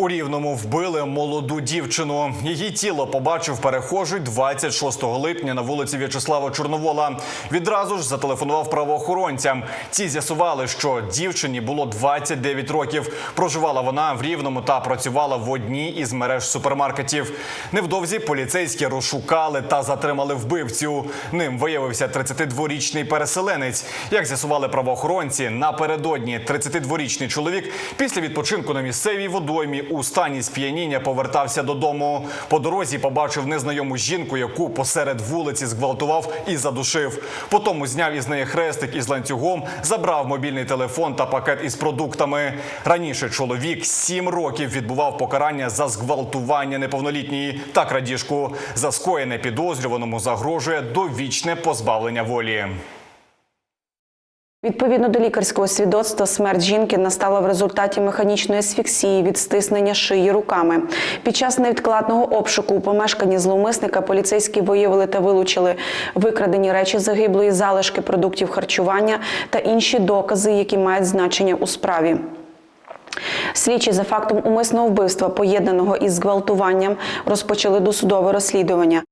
У Рівному вбили молоду дівчину. Її тіло побачив перехожий 26 липня на вулиці В'ячеслава Чорновола. Відразу ж зателефонував правоохоронцям. Ці з'ясували, що дівчині було 29 років. Проживала вона в Рівному та працювала в одній із мереж супермаркетів. Невдовзі поліцейські розшукали та затримали вбивцю. Ним виявився 32-річний переселенець. Як з'ясували правоохоронці, напередодні 32-річний чоловік після відпочинку на місцевій водоймі у стані сп'яніння повертався додому. По дорозі побачив незнайому жінку, яку посеред вулиці зґвалтував і задушив. Потім зняв із неї хрестик із ланцюгом, забрав мобільний телефон та пакет із продуктами. Раніше чоловік сім років відбував покарання за зґвалтування неповнолітньої та крадіжку. За скоєне підозрюваному загрожує довічне позбавлення волі. Відповідно до лікарського свідоцтва, смерть жінки настала в результаті механічної асфіксії від стиснення шиї руками. Під час невідкладного обшуку у помешканні зловмисника поліцейські виявили та вилучили викрадені речі загиблої, залишки продуктів харчування та інші докази, які мають значення у справі. Слідчі за фактом умисного вбивства, поєднаного із зґвалтуванням, розпочали досудове розслідування.